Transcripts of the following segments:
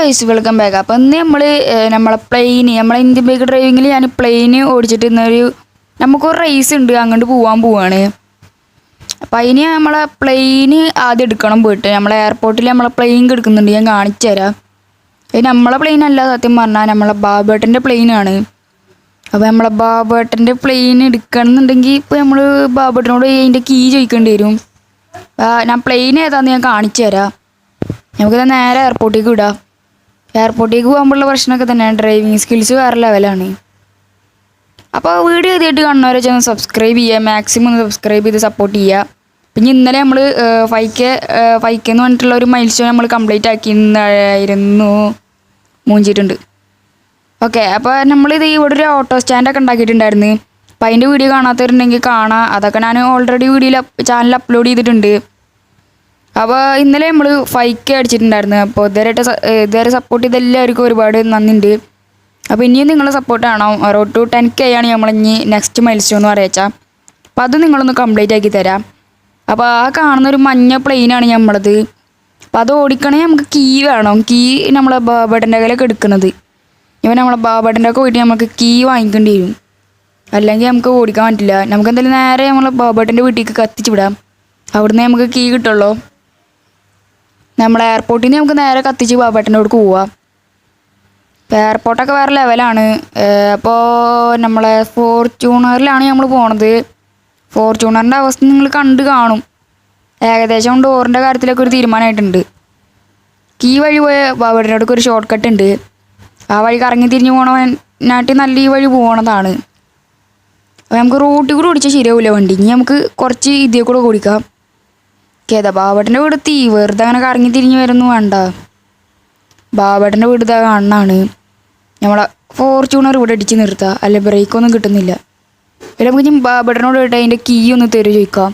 Guys welcome back അപ്പോൾ ഇന്ന് നമ്മൾ നമ്മളെ പ്ലെയിന് നമ്മളെ ഇന്ത്യൻ ബൈക്ക് ഡ്രൈവിങ്ങിൽ ഞാൻ പ്ലെയിന് ഓടിച്ചിട്ട് ഇന്നൊരു നമുക്കൊരു റേസ് ഉണ്ട് അങ്ങോട്ട് പോകാൻ പോവാണ്. അപ്പം അതിന് നമ്മളെ പ്ലെയിന് ആദ്യം എടുക്കണം പോയിട്ട്. നമ്മളെ എയർപോർട്ടിൽ നമ്മളെ പ്ലെയിൻ എടുക്കുന്നുണ്ട്. ഞാൻ കാണിച്ചു തരാം. അത് നമ്മളെ പ്ലെയിൻ അല്ല സത്യം പറഞ്ഞാൽ നമ്മളെ ബാബേട്ടന്റെ പ്ലെയിനാണ് അപ്പോൾ നമ്മളെ ബാബേട്ടന്റെ പ്ലെയിൻ എടുക്കണമെന്നുണ്ടെങ്കിൽ ഇപ്പോൾ നമ്മൾ ബാബേട്ടനോട് അതിന്റെ കീ ചോദിക്കേണ്ടി വരും. ഞാൻ പ്ലെയിൻ ഏതാണെന്ന് ഞാൻ കാണിച്ചു തരാം. നമുക്കിത് നേരെ എയർപോർട്ടിലേക്ക് വിടാം. എയർപോർട്ടിലേക്ക് പോകുമ്പോഴുള്ള പ്രശ്നമൊക്കെ തന്നെയാണ്. ഡ്രൈവിംഗ് സ്കിൽസ് വേറെ ലെവലാണ് അപ്പോൾ വീഡിയോ ആദ്യമായിട്ട് കാണുന്നവരെ ചെന്ന് സബ്സ്ക്രൈബ് ചെയ്യുക മാക്സിമം ഒന്ന് സബ്സ്ക്രൈബ് ചെയ്ത് സപ്പോർട്ട് ചെയ്യുക. പിന്നെ ഇന്നലെ നമ്മൾ ഫൈവ് കെ ഫൈവ് കെ എന്ന് പറഞ്ഞിട്ടുള്ള ഒരു മൈൽ സ്റ്റോൺ നമ്മൾ കംപ്ലീറ്റ് ആക്കിയിരുന്നു മൂഞ്ചിട്ടുണ്ട് ഓക്കെ അപ്പോൾ നമ്മളിത് ഇവിടെ ഒരു ഓട്ടോ സ്റ്റാൻഡൊക്കെ ഉണ്ടാക്കിയിട്ടുണ്ടായിരുന്നു. അപ്പം അതിന്റെ വീഡിയോ കാണാത്തവരുണ്ടെങ്കിൽ കാണാം. അതൊക്കെ ഞാൻ ഓൾറെഡി വീഡിയോയിൽ ചാനൽ അപ്ലോഡ് ചെയ്തിട്ടുണ്ട്. അപ്പോൾ ഇന്നലെ നമ്മൾ ഫൈവ് കെ അടിച്ചിട്ടുണ്ടായിരുന്നു. അപ്പോൾ ഇതുവരെയായിട്ട് ഇതുവരെ സപ്പോർട്ട് ചെയ്ത എല്ലാവർക്കും ഒരുപാട് നന്ദിയുണ്ട് അപ്പോൾ ഇനിയും നിങ്ങളെ സപ്പോർട്ട് വേണം റോഡ് ടു ടെൻ കെ ആണ് നമ്മൾ ഇനി നെക്സ്റ്റ് മൈൽ സ്റ്റോൺ എന്ന് പറയച്ചാൽ അപ്പോൾ അത് നിങ്ങളൊന്ന് കംപ്ലീറ്റ് ആക്കി തരാം. അപ്പോൾ ആ കാണുന്ന ഒരു മഞ്ഞ പ്ലെയിനാണ് നമ്മളത് അപ്പോൾ അത് ഓടിക്കണേ നമുക്ക് കീ വേണം. കീ നമ്മളെ ബാബേട്ടന്റെ കയ്യിലൊക്കെ എടുക്കുന്നത് ഇവൻ നമ്മളെ ബാബേട്ടന്റെ ഒക്കെ പോയിട്ട് നമുക്ക് കീ വാങ്ങിക്കേണ്ടി വരും. അല്ലെങ്കിൽ നമുക്ക് ഓടിക്കാൻ പറ്റില്ല. നമുക്ക് എന്തായാലും നേരെ നമ്മളെ ബാബേട്ടന്റെ വീട്ടിലേക്ക് കത്തിച്ച് വിടാം. അവിടുന്ന് നമുക്ക് കീ കിട്ടുള്ളൂ. നമ്മളെ എയർപോർട്ടിൽ നിന്ന് നമുക്ക് നേരെ കത്തിച്ച് ബാബേട്ടന്റെ പോവാം. എയർപോർട്ടൊക്കെ വേറെ ലെവലാണ് അപ്പോൾ നമ്മളെ ഫോർച്യൂണറിലാണ് നമ്മൾ പോണത്. ഫോർച്യൂണറിന്റെ അവസ്ഥ നിങ്ങൾ കണ്ട് കാണും. ഏകദേശം ഡോറിന്റെ കാര്യത്തിലൊക്കെ ഒരു തീരുമാനമായിട്ടുണ്ട് കീ വഴി പോയ ബാബേട്ടന്റെ അടുക്ക് ഒരു ഷോർട്ട് കട്ട് ഉണ്ട്. ആ വഴി കറങ്ങി തിരിഞ്ഞ് പോകണനാട്ടി നല്ല ഈ വഴി പോകണതാണ് നമുക്ക് റൂട്ടിൽ കൂടെ ഓടിച്ചാൽ ശരിയാവില്ല വണ്ടി. ഇനി നമുക്ക് കുറച്ച് ഇതിൽ കൂടെ ഓടിക്കാം. കേത ബാബേട്ടന്റെ വീട് തീ വെറുതെ അങ്ങനെ കറങ്ങി തിരിഞ്ഞ് വരുന്നു വേണ്ട ബാബേട്ടന്റെ വീട് ഇതാ കാണാണ് നമ്മളെ ഫോർച്യൂണർ ഇവിടെ അടിച്ച് നിർത്തുക അല്ല ബ്രേക്കൊന്നും കിട്ടുന്നില്ല. അല്ല നമുക്ക് ഇനി ബാബേട്ടനോട് പോയിട്ട് അതിന്റെ കീ ഒന്ന് തരുമോ ചോദിക്കാം.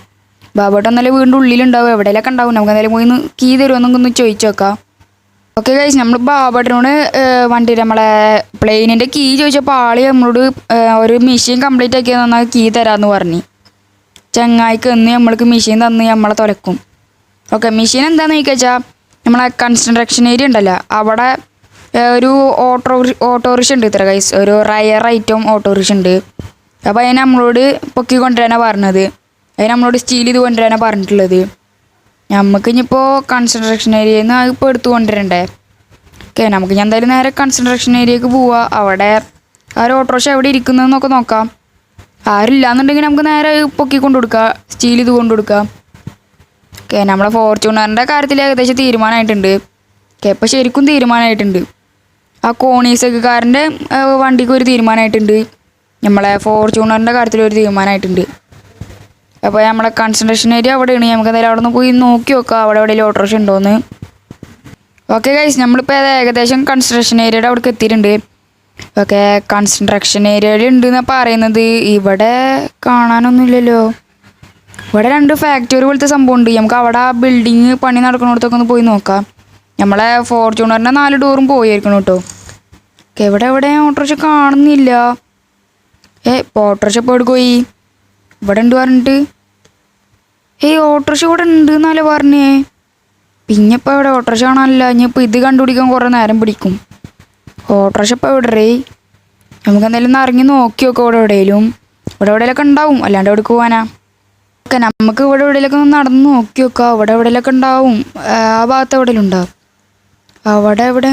ബാബേട്ടൻ എന്നാലും വീടിന്റെ ഉള്ളിലുണ്ടാവും എവിടെയെല്ലാം ഉണ്ടാവും? നമുക്ക് എന്തായാലും പോയി ഒന്ന് കീ തരുമോ എന്നൊക്കെ ചോദിച്ചു നോക്കാം. ഓക്കെ കഴിച്ച് നമ്മൾ ബാബേട്ടനോട് വണ്ടി നമ്മളെ പ്ലെയിനിന്റെ കീ ചോദിച്ചപ്പോൾ ആൾ നമ്മളോട് ഒരു മെഷീൻ കംപ്ലീറ്റ് ആക്കി തന്നാൽ കീ തരാമെന്ന് പറഞ്ഞു. ചങ്ങായിക്ക് എന്ന് നമ്മൾക്ക് മെഷീൻ തന്ന് നമ്മളെ തുലക്കും. ഓക്കെ മെഷീൻ എന്താണെന്ന് ചോദിച്ചാൽ നമ്മളെ കൺസ്ട്രക്ഷൻ ഏരിയ ഉണ്ടല്ലോ അവിടെ ഒരു ഓട്ടോ ഓട്ടോറിക്ഷ ഉണ്ട് ഇത്ര കൈസ് ഒരു റയർ ഐറ്റം ഓട്ടോറിക്ഷ ഉണ്ട്. അപ്പോൾ അതിനെ നമ്മളോട് പൊക്കി കൊണ്ടുവരാനാണ് പറഞ്ഞത്. അതിന് നമ്മളോട് സ്റ്റീൽ ചെയ്ത് കൊണ്ടുവരാനാണ് പറഞ്ഞിട്ടുള്ളത്. നമുക്ക് ഇനിയിപ്പോൾ കൺസ്ട്രക്ഷൻ ഏരിയയിൽ നിന്ന് ഇപ്പോൾ എടുത്തു കൊണ്ടുവരണ്ടേ? ഓക്കെ നമുക്ക് ഞാൻ എന്തായാലും നേരെ കൺസ്ട്രക്ഷൻ ഏരിയക്ക് പോവാം. അവിടെ ആ ഒരു ഓട്ടോറിക്ഷ എവിടെ ഇരിക്കുന്നതെന്നൊക്കെ നോക്കാം. ആരില്ലാന്നുണ്ടെങ്കിൽ നമുക്ക് നേരെ പൊക്കി കൊണ്ടു കൊടുക്കാം സ്റ്റീൽ ഇത് കൊണ്ടു കൊടുക്കാം ഓക്കെ നമ്മളെ ഫോർച്യൂണറിന്റെ കാര്യത്തിൽ ഏകദേശം തീരുമാനമായിട്ടുണ്ട് ഓക്കെ ഇപ്പോൾ ശരിക്കും തീരുമാനമായിട്ടുണ്ട് ആ കോണീസക്കാരന്റെ വണ്ടിക്ക് ഒരു തീരുമാനമായിട്ടുണ്ട് നമ്മളെ ഫോർച്യൂണറിന്റെ കാര്യത്തിൽ ഒരു തീരുമാനമായിട്ടുണ്ട് അപ്പോൾ നമ്മളെ കൺസെൻട്രേഷൻ ഏരിയ അവിടെയാണ്. നമുക്ക് എന്തായാലും അവിടെ നിന്ന് പോയി നോക്കി നോക്കാം അവിടെ എവിടെയും ഓട്ടോറിക്ഷ ഉണ്ടോയെന്ന് ഓക്കെ ഗൈസ് നമ്മളിപ്പോൾ അത് ഏകദേശം കൺസ്ട്രക്ഷൻ ഏരിയയുടെ അവിടേക്ക് എത്തിയിട്ടുണ്ട്. ഓക്കെ കൺസ്ട്രക്ഷൻ ഏരിയയിൽ ഉണ്ടെന്ന് പറയുന്നത്. ഇവിടെ കാണാനൊന്നുമില്ലല്ലോ. ഇവിടെ രണ്ട് ഫാക്ടറി പോലത്തെ സംഭവം ഉണ്ട് നമുക്ക് അവിടെ ആ ബിൽഡിങ് പണി നടക്കുന്നിടത്തൊക്കെ ഒന്ന് പോയി നോക്കാം. നമ്മളെ ഫോർച്യൂണറിന്റെ നാല് ഡോറും പോയിരിക്കണം കേട്ടോ. ഇവിടെ എവിടെ ഓട്ടോറിക്ഷ കാണുന്നില്ല. ഏ ഓട്ടോറിക്ഷ ഇപ്പോൾ എവിടെ പോയി? ഇവിടെ ഉണ്ട് പറഞ്ഞിട്ട്. ഏയ് ഓട്ടോറിക്ഷ ഇവിടെ ഉണ്ട് എന്നല്ലേ പറഞ്ഞേ? പിന്നെ ഇപ്പോൾ ഇവിടെ ഓട്ടോറിക്ഷ കാണാനില്ല. ഇനിയിപ്പോൾ ഇത് കണ്ടുപിടിക്കാൻ കുറേ നേരം പിടിക്കും. ഓട്ടോറിക്ഷ ഇപ്പോൾ എവിടെ റേ? നമുക്ക് എന്തായാലും ഒന്ന് ഇറങ്ങി നോക്കി നോക്കാം ഇവിടെ എവിടെയെങ്കിലും ഇവിടെ എവിടെയെങ്കിലൊക്കെ ഉണ്ടാവും. അല്ലാണ്ട് എവിടെ പോകാനാ ഓക്കെ നമുക്ക് ഇവിടെ എവിടെയൊക്കെ ഒന്ന് നടന്ന് നോക്കി നോക്കാം. അവിടെ എവിടെയൊക്കെ ഉണ്ടാവും. ആ ഭാഗത്ത് എവിടെയും ഉണ്ടാവും അവിടെ എവിടെ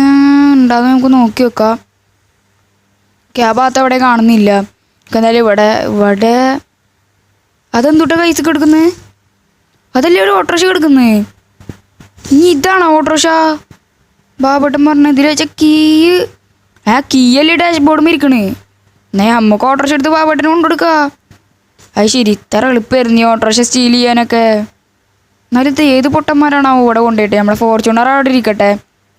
ഉണ്ടാവും നമുക്ക് നോക്കി നോക്കാം. ഓക്കെ ആ ഭാഗത്ത് എവിടെ കാണുന്നില്ല. എന്തായാലും ഇവിടെ ഇവിടെ അതെന്തുട്ടാ പൈസക്ക് എടുക്കുന്നത് അതല്ലേ ഒരു ഓട്ടോറിക്ഷ എടുക്കുന്നത് ഇനി ഇതാണോ ഓട്ടോറിക്ഷ? ബാബട്ടൻ പറഞ്ഞ ഇതിൽ വെച്ച കീ ആ കീയല്ലേ ഡാഷ്ബോർഡും ഇരിക്കണേ. എന്നാ നമുക്ക് ഓട്ടോറിക്ഷ എടുത്ത് ബാബട്ടനെ കൊണ്ടുകൊടുക്ക. അത് ശരി ഇത്ര എളുപ്പമായിരുന്നു ഈ ഓട്ടോറിക്ഷ സ്റ്റീൽ ചെയ്യാനൊക്കെ. എന്നാലും ഇത് ഏത് പൊട്ടന്മാരാണോ ഇവിടെ കൊണ്ടുപോയിട്ട്? നമ്മളെ ഫോർച്യൂണർ അവിടെ ഇരിക്കട്ടെ.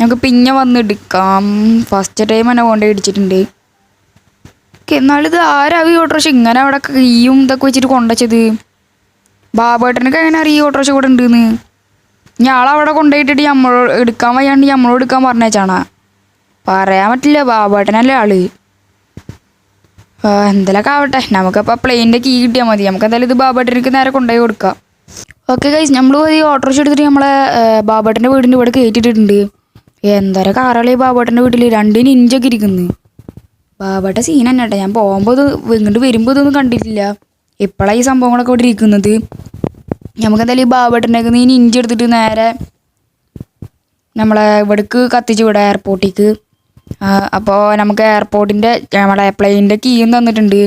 ഞങ്ങൾക്ക് പിന്നെ വന്ന് എടുക്കാം. ഫസ്റ്റ് ടൈം എന്നെ കൊണ്ടുപോയി ഇടിച്ചിട്ടുണ്ട്. എന്നാലും ഇത് ആരാവും ഈ ഓട്ടോറിക്ഷ ഇങ്ങനെ അവിടെ കീയും ഇതൊക്കെ വെച്ചിട്ട് കൊണ്ടുവച്ചത്? ബാബേട്ടനൊക്കെ എങ്ങനെ അറിയാം ഈ ഓട്ടോറിക്ഷ കൂടെ ഉണ്ടെന്ന്? ഞാളവിടെ കൊണ്ടുപോയിട്ടിട്ട് നമ്മളോട് എടുക്കാൻ വയ്യാണ്ട് നമ്മളോട് എടുക്കാൻ പറഞ്ഞേച്ചാണാ? പറയാൻ പറ്റില്ല ബാബേട്ടനല്ലേ ആൾ. എന്തെങ്കിലുമൊക്കെ ആവട്ടെ. നമുക്കപ്പോൾ പ്ലെയിന്റെ കീ കിട്ടിയാൽ മതി. നമുക്ക് എന്തായാലും ഇത് ബാബേട്ടനക്ക് നേരെ കൊണ്ടുപോയി കൊടുക്കാം. ഓക്കെ ഗൈസ് നമ്മൾ ഈ ഓട്ടോറിക്ഷ എടുത്തിട്ട് നമ്മളെ ബാബേട്ടന്റെ വീടിന്റെ ഇവിടെ കയറ്റിയിട്ടുണ്ട് എന്തര ഈ ബാബേട്ടന്റെ വീട്ടിൽ രണ്ട് നിഞ്ചൊക്കെ ഇരിക്കുന്നു. ബാബേട്ട സീൻ തന്നെ ഞാൻ പോകുമ്പോൾ ഇങ്ങോട്ട് വരുമ്പോൾ ഇതൊന്നും കണ്ടിട്ടില്ല. ഇപ്പോഴാണ് ഈ സംഭവങ്ങളൊക്കെ ഇവിടെ ഇരിക്കുന്നത്. നമുക്ക് എന്തായാലും ഈ ബാബേട്ടന്റെ നീ നിഞ്ച എടുത്തിട്ട് നേരെ നമ്മളെ ഇവിടേക്ക് കത്തിച്ച് വിടാം എയർപോർട്ടിലേക്ക് അപ്പോൾ നമുക്ക് എയർപോർട്ടിന്റെ നമ്മളെ പ്ലെയിനിന്റെ കീയും തന്നിട്ടുണ്ട്.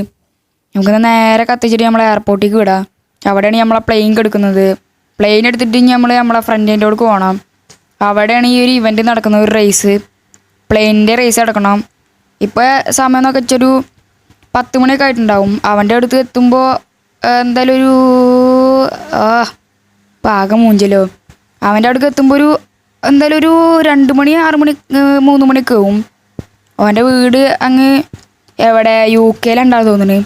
നമുക്ക് നേരെ കത്തിച്ചിട്ട് നമ്മളെ എയർപോർട്ടിലേക്ക് വിടാം. അവിടെയാണ് നമ്മളെ പ്ലെയിൻ കെടുക്കുന്നത്. പ്ലെയിൻ എടുത്തിട്ട് നമ്മൾ നമ്മളെ ഫ്രണ്ടിന്റെ അടുക്ക് പോകണം അവിടെയാണ് ഈ ഒരു ഇവന്റ് നടക്കുന്നത് ഒരു റേസ് പ്ലെയിനിന്റെ റേസ് നടക്കണം. ഇപ്പോൾ സമയം എന്നൊക്കെ വെച്ചൊരു പത്ത് മണിയൊക്കെ ആയിട്ടുണ്ടാവും. അവന്റെ അടുത്ത് എത്തുമ്പോൾ എന്തായാലും ഒരു ആ പാകം മൂഞ്ചലോ. അവന്റെ അടുക്ക് എത്തുമ്പോൾ ഒരു എന്തായാലും ഒരു രണ്ട് മണി ആറ് മണി മൂന്ന് മണിയൊക്കെ ആവും. അവന്റെ വീട് അങ്ങ് എവിടെ? യു കെയിലുണ്ടാവും തോന്നുന്നു.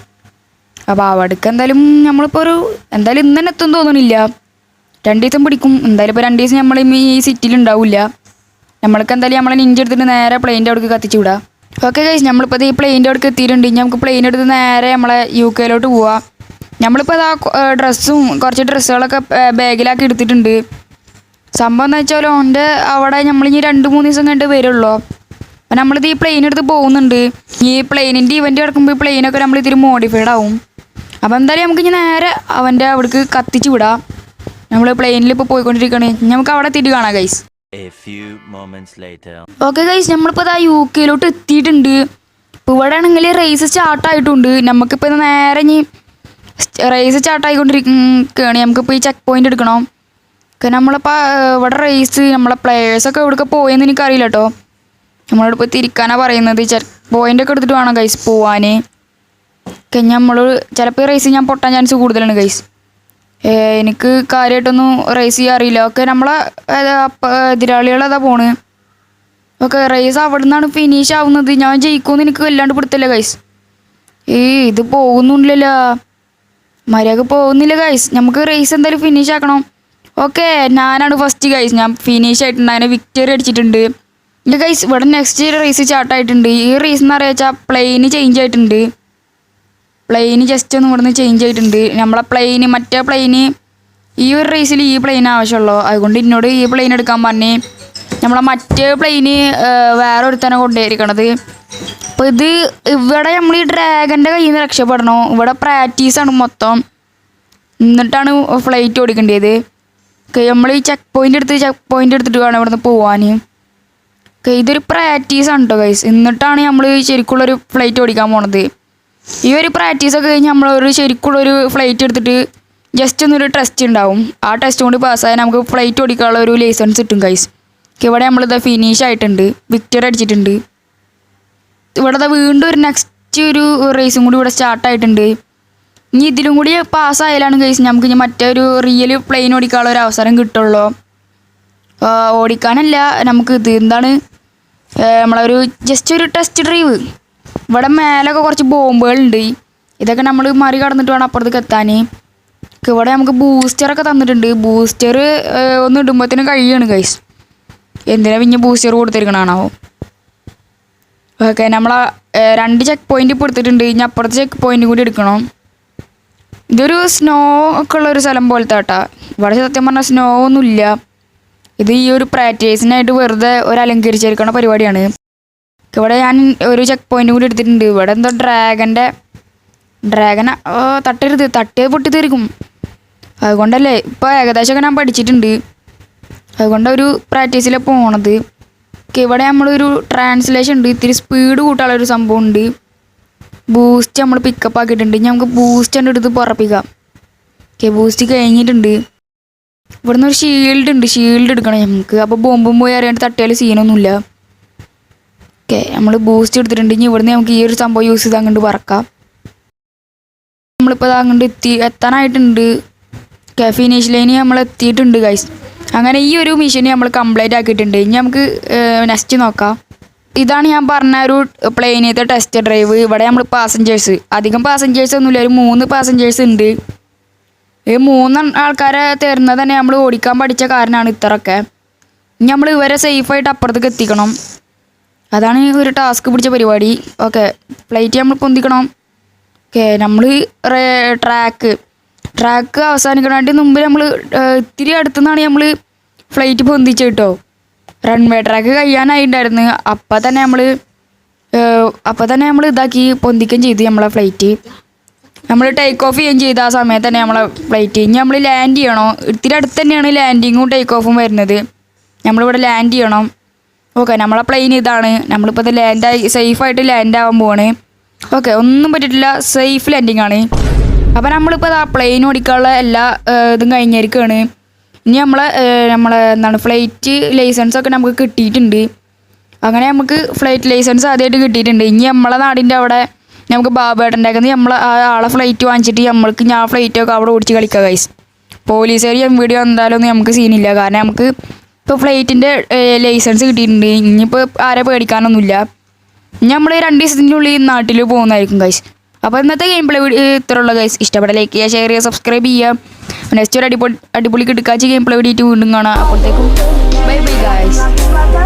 അപ്പോൾ അവിടേക്ക് എന്തായാലും നമ്മളിപ്പോൾ ഒരു എന്തായാലും ഇന്ന് തന്നെ എത്തും തോന്നണില്ല. രണ്ട് ദിവസം പിടിക്കും. എന്തായാലും ഇപ്പോൾ രണ്ട് ദിവസം നമ്മൾ ഈ സിറ്റിയിൽ ഉണ്ടാവില്ല. നമ്മൾക്ക് എന്തായാലും നമ്മളെ നിഞ്ചി എടുത്തിട്ട് നേരെ പ്ലെയിന്റെ അവിടേക്ക് കത്തിച്ചു വിടാം. ഓക്കെ കഴിച്ച് നമ്മളിപ്പോൾ ഈ പ്ലെയിന്റെ അവിടേക്ക് എത്തിയിട്ടുണ്ട്. ഇനി നമുക്ക് പ്ലെയിൻ എടുത്ത് നേരെ നമ്മളെ യു കെയിലോട്ട് പോവാം. നമ്മളിപ്പോൾ അത് ആ ഡ്രസ്സും കുറച്ച് ഡ്രസ്സുകളൊക്കെ ബാഗിലാക്കി എടുത്തിട്ടുണ്ട്. സംഭവം എന്ന് വെച്ചാൽ ഓന്റെ അവിടെ നമ്മളിനി രണ്ട് മൂന്ന് ദിവസം കണ്ട് വരുള്ളൂ. അപ്പം നമ്മളിത് ഈ പ്ലെയിൻ എടുത്ത് പോകുന്നുണ്ട്. ഈ പ്ലെയിനിന്റെ ഇവന്റ് കിടക്കുമ്പോൾ ഈ പ്ലെയിനൊക്കെ നമ്മൾ ഇതിൽ മോഡിഫൈഡ് ആവും. അപ്പോൾ എന്തായാലും നമുക്ക് ഇനി നേരെ അവന്റെ അവിടേക്ക് കത്തിച്ച് വിടാം. നമ്മൾ പ്ലെയിനിൽ ഇപ്പോൾ പോയിക്കൊണ്ടിരിക്കുകയാണ് നമുക്ക് അവിടെ എത്തിയിട്ട് കാണാം ഗൈസ്. ഓക്കെ ഗൈസ് നമ്മളിപ്പോൾ ഇതാ യു കെയിലോട്ട് എത്തിയിട്ടുണ്ട്. ഇപ്പോൾ ഇവിടെ ആണെങ്കിൽ റേസ് സ്റ്റാർട്ട് ആയിട്ടുണ്ട്. നമുക്കിപ്പോൾ ഇത് നേരെ ഇനി റേസ് സ്റ്റാർട്ട് ആയിക്കൊണ്ടിരിക്കുകയാണ് നമുക്കിപ്പോൾ ഈ ചെക്ക് പോയിന്റ് എടുക്കണം. ഒക്കെ നമ്മളിപ്പോൾ ഇവിടെ റേസ് നമ്മളെ പ്ലേയേഴ്സൊക്കെ എവിടെയൊക്കെ പോയെന്ന് എനിക്കറിയില്ല കേട്ടോ നമ്മളോട് ഇപ്പോൾ തിരിക്കാനാണ് പറയുന്നത്. ചെ പോയിന്റ് ഒക്കെ എടുത്തിട്ട് വേണം ഗൈസ് പോവാൻ ഒക്കെ നമ്മൾ ചിലപ്പോൾ റേസ് ഞാൻ പൊട്ടാൻ ചാൻസ് കൂടുതലാണ് ഗൈസ് എനിക്ക് കാര്യമായിട്ടൊന്നും റേസ് ചെയ്യാൻ അറിയില്ല. ഒക്കെ നമ്മളെ എതിരാളികളതാ പോണ്? ഓക്കെ റേസ് അവിടെ നിന്നാണ് ഫിനിഷ് ആവുന്നത്. ഞാൻ ജയിക്കുമെന്ന് എനിക്ക് വല്ലാണ്ട് പിടുത്തല്ല ഗൈസ് ഏ ഇത് പോകുന്നില്ലല്ലോ മര്യാദ പോകുന്നില്ല ഗൈസ് നമുക്ക് റേസ് എന്തായാലും ഫിനിഷ് ആക്കണം. ഓക്കെ ഞാനാണ് ഫസ്റ്റ് ഗൈസ് ഞാൻ ഫിനിഷ് ആയിട്ടുണ്ട്. അതിന് വിക്ടറി അടിച്ചിട്ടുണ്ട്. ഇല്ല ഗൈസ് ഇവിടെ നെക്സ്റ്റ് റേസ് ചാട്ടായിട്ടുണ്ട് ഈ റേസ് എന്ന് പറയുക വെച്ചാൽ പ്ലെയിന് ചേഞ്ച് ആയിട്ടുണ്ട്. പ്ലെയിന് ജസ്റ്റ് ഒന്ന് ഇവിടുന്ന് ചേഞ്ച് ആയിട്ടുണ്ട്. നമ്മളെ പ്ലെയിന് മറ്റേ പ്ലെയിന് ഈ ഒരു റേസിൽ ഈ പ്ലെയിൻ ആവശ്യമുള്ളൂ. അതുകൊണ്ട് എന്നോട് ഈ പ്ലെയിൻ എടുക്കാൻ പറഞ്ഞ്. നമ്മളെ മറ്റേ പ്ലെയിന് വേറെ ഒരുത്തനെ കൊണ്ടുപോയിരിക്കണത് അപ്പോൾ ഇത് ഇവിടെ നമ്മൾ ഈ ഡ്രാഗന്റെ കയ്യിൽ നിന്ന് രക്ഷപ്പെടണോ? ഇവിടെ പ്രാക്ടീസാണ് മൊത്തം. എന്നിട്ടാണ് ഫ്ലൈറ്റ് ഓടിക്കേണ്ടത് നമ്മൾ ഈ ചെക്ക് പോയിന്റ് എടുത്ത് ചെക്ക് പോയിന്റ് എടുത്തിട്ട് വേണം ഇവിടുന്ന് പോവാൻ ഇതൊരു ആണ് കേട്ടോ ഗൈസ് എന്നിട്ടാണ് നമ്മൾ ശരിക്കുള്ളൊരു ഫ്ലൈറ്റ് ഓടിക്കാൻ പോണത്. ഈ ഒരു പ്രാക്ടീസ് ഒക്കെ കഴിഞ്ഞ് നമ്മളൊരു ശരിക്കുള്ളൊരു ഫ്ലൈറ്റ് എടുത്തിട്ട് ജസ്റ്റ് ഒന്നൊരു ടെസ്റ്റ് ഉണ്ടാവും ആ ടെസ്റ്റ് കൊണ്ട് പാസ്സായാൽ നമുക്ക് ഫ്ലൈറ്റ് ഓടിക്കാനുള്ള ഒരു ലൈസൻസ് കിട്ടും ഗൈസ് ഇവിടെ നമ്മളിത് ഫിനിഷ് ആയിട്ടുണ്ട്. വിക്ടറി അടിച്ചിട്ടുണ്ട്. ഇവിടെ വീണ്ടും ഒരു നെക്സ്റ്റ് ഒരു റേസും കൂടി ഇവിടെ സ്റ്റാർട്ട് ആയിട്ടുണ്ട്. ഇനി ഇതിലും കൂടി പാസ്സായാലാണ് ഗൈസ് നമുക്ക് ഇനി മറ്റൊരു റിയൽ പ്ലെയിൻ ഓടിക്കാനുള്ള ഒരു അവസരം കിട്ടുള്ളൂ. ഓടിക്കാനല്ല. നമുക്ക് ഇത് എന്താണ്? നമ്മളൊരു ജസ്റ്റ് ഒരു ടെസ്റ്റ് ഡ്രൈവ് ഇവിടെ മേലൊക്കെ കുറച്ച് ബോംബുകളുണ്ട്. ഇതൊക്കെ നമ്മൾ മറി കടന്നിട്ട് വേണം അപ്പുറത്തേക്ക് എത്താൻ. ഇവിടെ നമുക്ക് ബൂസ്റ്ററൊക്കെ തന്നിട്ടുണ്ട്. ബൂസ്റ്റർ ഒന്ന് ഇടുമ്പോഴത്തേനും കഴിയാണ് ഗൈസ് എന്തിനാ പിന്നെ ബൂസ്റ്റർ കൊടുത്തിരിക്കണാണോ ഓക്കെ നമ്മളെ ഏ, രണ്ട് ചെക്ക് പോയിന്റ് ഇപ്പോൾ എടുത്തിട്ടുണ്ട്. ഇനി അപ്പുറത്തെ ചെക്ക് പോയിന്റ് കൂടി എടുക്കണം. ഇതൊരു സ്നോ ഒക്കെ ഉള്ള ഒരു സ്ഥലം പോലത്തെ കേട്ടാ ഇവിടെ സത്യം പറഞ്ഞാൽ സ്നോ ഒന്നുമില്ല. ഇത് ഈ ഒരു പ്രാക്ടീസിനായിട്ട് വെറുതെ ഒരു അലങ്കരിച്ചിരിക്കണ പരിപാടിയാണ്. ഇവിടെ ഞാൻ ഒരു ചെക്ക് പോയിന്റ് കൂടി എടുത്തിട്ടുണ്ട്. ഇവിടെ എന്തോ ഡ്രാഗന്റെ ഡ്രാഗൻ തട്ടരുത്. തട്ടിയത് തീർക്കും അതുകൊണ്ടല്ലേ ഇപ്പോൾ ഏകദേശമൊക്കെ ഞാൻ പഠിച്ചിട്ടുണ്ട്. അതുകൊണ്ട് ഒരു പ്രാക്ടീസിലാണ് പോണത്. ഇവിടെ നമ്മളൊരു ട്രാൻസ്ലേഷൻ ഉണ്ട്. ഇത്തിരി സ്പീഡ് കൂട്ടാനുള്ള ഒരു സംഭവം ഉണ്ട്. ബൂസ്റ്റ് നമ്മൾ പിക്കപ്പ് ആക്കിയിട്ടുണ്ട്. ഇനി നമുക്ക് ബൂസ്റ്റ് എന്റെ എടുത്ത് പുറപ്പിക്കാം. ഓക്കെ ബൂസ്റ്റ് കഴിഞ്ഞിട്ടുണ്ട്. ഇവിടുന്ന് ഒരു ഷീൽഡ് ഉണ്ട്. ഷീൽഡ് എടുക്കണം നമുക്ക്. അപ്പോൾ ബോംബും പോയി അറിയാണ്ട് തട്ടിയാൽ സീനൊന്നുമില്ല ഓക്കെ നമ്മൾ ബൂസ്റ്റ് എടുത്തിട്ടുണ്ട്. ഇനി ഇവിടുന്ന് നമുക്ക് ഈ ഒരു സംഭവം യൂസ് ചെയ്ത് അങ്ങോട്ട് പറക്കാം. നമ്മളിപ്പോൾ അത് അങ്ങോട്ട് എത്തി എത്താനായിട്ടുണ്ട്. ഓക്കെ ഫിനിഷ് ലൈന് നമ്മൾ എത്തിയിട്ടുണ്ട് ഗൈസ് അങ്ങനെ ഈ ഒരു മിഷൻ നമ്മൾ കംപ്ലീറ്റ് ആക്കിയിട്ടുണ്ട്. ഇനി നമുക്ക് നെക്സ്റ്റ് നോക്കാം. ഇതാണ് ഞാൻ പറഞ്ഞ ഒരു പ്ലെയിനിലത്തെ ടെസ്റ്റ് ഡ്രൈവ് ഇവിടെ നമ്മൾ പാസഞ്ചേഴ്സ് അധികം പാസഞ്ചേഴ്സ് ഒന്നുമില്ല. ഒരു മൂന്ന് പാസഞ്ചേഴ്സ് ഉണ്ട്. ഈ മൂന്ന് ആൾക്കാരെ തരുന്നത് തന്നെ നമ്മൾ ഓടിക്കാൻ പഠിച്ച കാരണമാണ് ഇത്രയൊക്കെ നമ്മൾ ഇവരെ സേഫായിട്ട് അപ്പുറത്തേക്ക് എത്തിക്കണം. അതാണ് ഒരു ടാസ്ക് പിടിച്ച പരിപാടി. ഓക്കെ ഫ്ലൈറ്റ് നമ്മൾ പൊന്തിക്കണം ഓക്കെ നമ്മൾ ട്രാക്ക് ട്രാക്ക് അവസാനിക്കണതിന്റെ മുമ്പ് നമ്മൾ ഇത്തിരി അടുത്തുനിന്നാണ് നമ്മൾ ഫ്ലൈറ്റ് പൊന്തിച്ച് കേട്ടോ. റൺവേ ട്രാക്ക് കഴിയാനായിട്ടുണ്ടായിരുന്നു അപ്പം തന്നെ നമ്മൾ അപ്പം തന്നെ നമ്മൾ ഇതാക്കി പൊന്തിക്കുകയും ചെയ്തു നമ്മളെ ഫ്ലൈറ്റ് നമ്മൾ ടേക്ക് ഓഫ് ചെയ്യുകയും ചെയ്ത ആ സമയത്ത് തന്നെ നമ്മളെ ഫ്ലൈറ്റ് ഇനി നമ്മൾ ലാൻഡ് ചെയ്യണോ. ഇത്തിരി അടുത്ത് തന്നെയാണ് ലാൻഡിങ്ങും ടേക്ക് ഓഫും വരുന്നത്. നമ്മളിവിടെ ലാൻഡ് ചെയ്യണം. ഓക്കെ നമ്മളെ പ്ലെയിൻ ഇതാണ്. നമ്മളിപ്പോൾ ഇത് ലാൻഡായി സേഫായിട്ട് ലാൻഡ് ആവാൻ പോവാണ്. ഓക്കെ ഒന്നും പറ്റിയിട്ടില്ല. സേഫ് ലാൻഡിങ് ആണ്. അപ്പോൾ നമ്മളിപ്പോൾ ആ പ്ലെയിൻ ഓടിക്കാനുള്ള എല്ലാ ഇതും കഴിഞ്ഞിരിക്കുകയാണ് ഇനി നമ്മളെ നമ്മളെ എന്താണ് ഫ്ലൈറ്റ് ലൈസൻസൊക്കെ നമുക്ക് കിട്ടിയിട്ടുണ്ട്. അങ്ങനെ നമുക്ക് ഫ്ലൈറ്റ് ലൈസൻസ് ആദ്യമായിട്ട് കിട്ടിയിട്ടുണ്ട്. ഇനി നമ്മളെ നാടിന്റെ അവിടെ നമുക്ക് ബാബേട്ടന്റെ ഒക്കെ നമ്മൾ ആ ആളെ ഫ്ലൈറ്റ് വാങ്ങിച്ചിട്ട് നമ്മൾക്ക് ഞാൻ ഫ്ലൈറ്റൊക്കെ അവിടെ ഓടിച്ച് കളിക്കാം ഗൈസ് പോലീസുകാർ എം വീഡിയോ എന്തായാലും ഒന്നും നമുക്ക് സീനില്ല കാരണം നമുക്ക് ഇപ്പോൾ ഫ്ലൈറ്റിന്റെ ലൈസൻസ് കിട്ടിയിട്ടുണ്ട്. ഇനിയിപ്പോൾ ആരെ പേടിക്കാനൊന്നുമില്ല. ഇനി നമ്മൾ രണ്ട് ദിവസത്തിനുള്ളിൽ നാട്ടിൽ പോകുന്നതായിരിക്കും ഗൈസ് അപ്പോൾ ഇന്നത്തെ ഗെയിം പ്ലേ ഇത്രയുള്ള ഗൈസ് ഇഷ്ടപ്പെട്ട ലൈക്ക് ചെയ്യുക ഷെയർ ചെയ്യുക സബ്സ്ക്രൈബ് ചെയ്യുക. നെക്സ്റ്റ് ഒരു അടിപൊളി അടിപൊളി കിടക്കാച്ച ഗെയിം പ്ലേ വീഡിയോ വീണ്ടും കാണാം അപ്പോഴത്തേക്കും ബൈ ബൈ Bye.